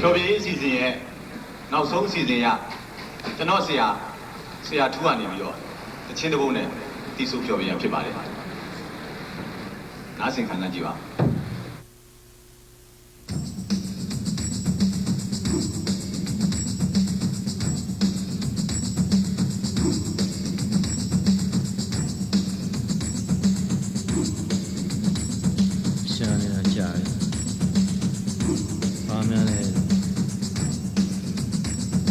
ဖြောပြရေးအစီအစဉ်ရဲ့နောက်ဆုံးအစီအစဉ်ရကျွန်တော်ဆရာဆရာထူကနေပြီးတော့တချင်းတစ်ပုတ်နဲ့တီးဆိုဖြောပြရဖြစ်ပါတယ်နားဆင်ခံစားကြည့်ပါ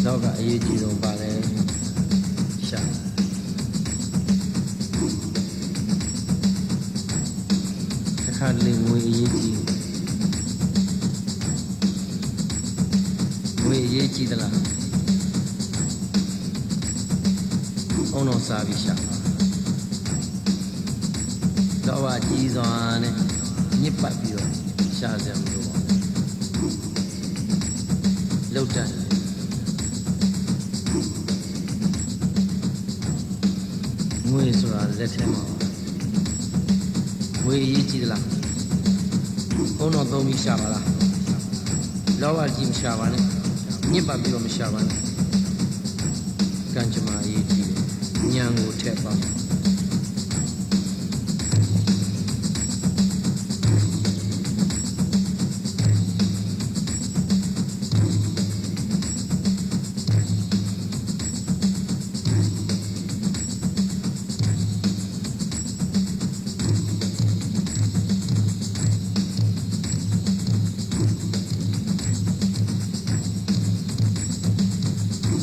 တော့ကအရေးကြီးဆုံးပါလဲရှာ။တစ်ခါတလေငွေအရေးကြီးငွေအရေးကြီးသလား။အုံတော်စားပြီးရှာပါတော့ကကြီးစွာနဲ့ညစ်ပတ်ပြီးတော့ရှာစရာမလိုပါဘူးလောက်တန် ငွေဆိုတာလက်ထဲမှာပါငွေအရေးကြီးသလားဘုံတော်သုံးပြီးရှာပါလားလောဘကြီးမရှာပါနဲ့ညစ်ပတ်ပြီးတော့မရှာပါနဲ့ကံကြမ္မာအရေးကြီးတယ်ညံကိုထည့်ပါ